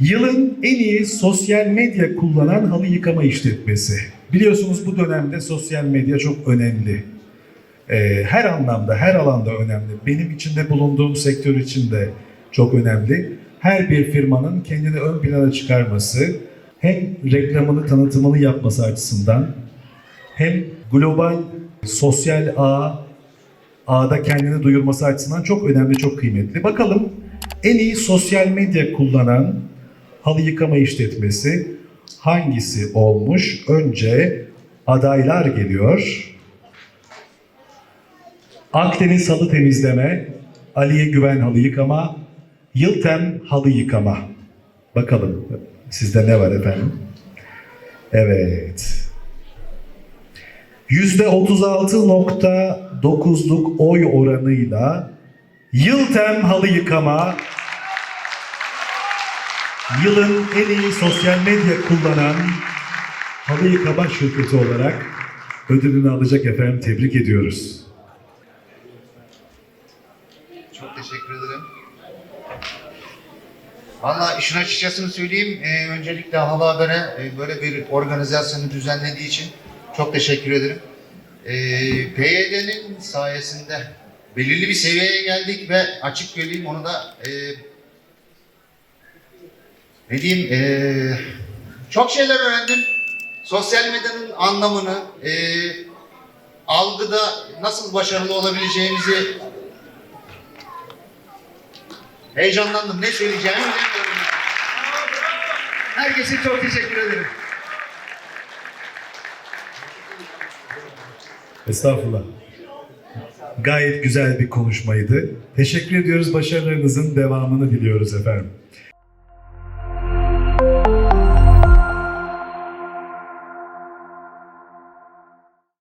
Yılın en iyi sosyal medya kullanan halı yıkama işletmesi. Biliyorsunuz bu dönemde sosyal medya çok önemli. Ee, her anlamda, her alanda önemli. Benim içinde bulunduğum sektör için de çok önemli. Her bir firmanın kendini ön plana çıkarması, hem reklamını, tanıtımını yapması açısından, hem global sosyal ağ, ağda kendini duyurması açısından çok önemli, çok kıymetli. Bakalım en iyi sosyal medya kullanan halı yıkama işletmesi hangisi olmuş? Önce adaylar geliyor. Akdeniz Halı Temizleme, Aliye Güven Halı Yıkama, Yıltem Halı Yıkama. Bakalım sizde ne var efendim? Evet. %36.9'luk oy oranıyla Yıltem Halı Yıkama yılın en iyi sosyal medya kullanan halı yıkama şirketi olarak ödülünü alacak efendim. Tebrik ediyoruz. Çok teşekkür ederim. Valla işin açıkçasını söyleyeyim. e, öncelikle Halı Haber'e e, böyle bir organizasyonu düzenlediği için çok teşekkür ederim. E, PYD'nin sayesinde belirli bir seviyeye geldik ve açık söyleyeyim onu da e, ne diyeyim e, çok şeyler öğrendim. Sosyal medyanın anlamını, e, algıda nasıl başarılı olabileceğimizi Heyecanlandım. Ne söyleyeceğimi bilemiyorum. Herkese çok teşekkür ederim. Estağfurullah. Gayet güzel bir konuşmaydı. Teşekkür ediyoruz. Başarılarınızın devamını diliyoruz efendim.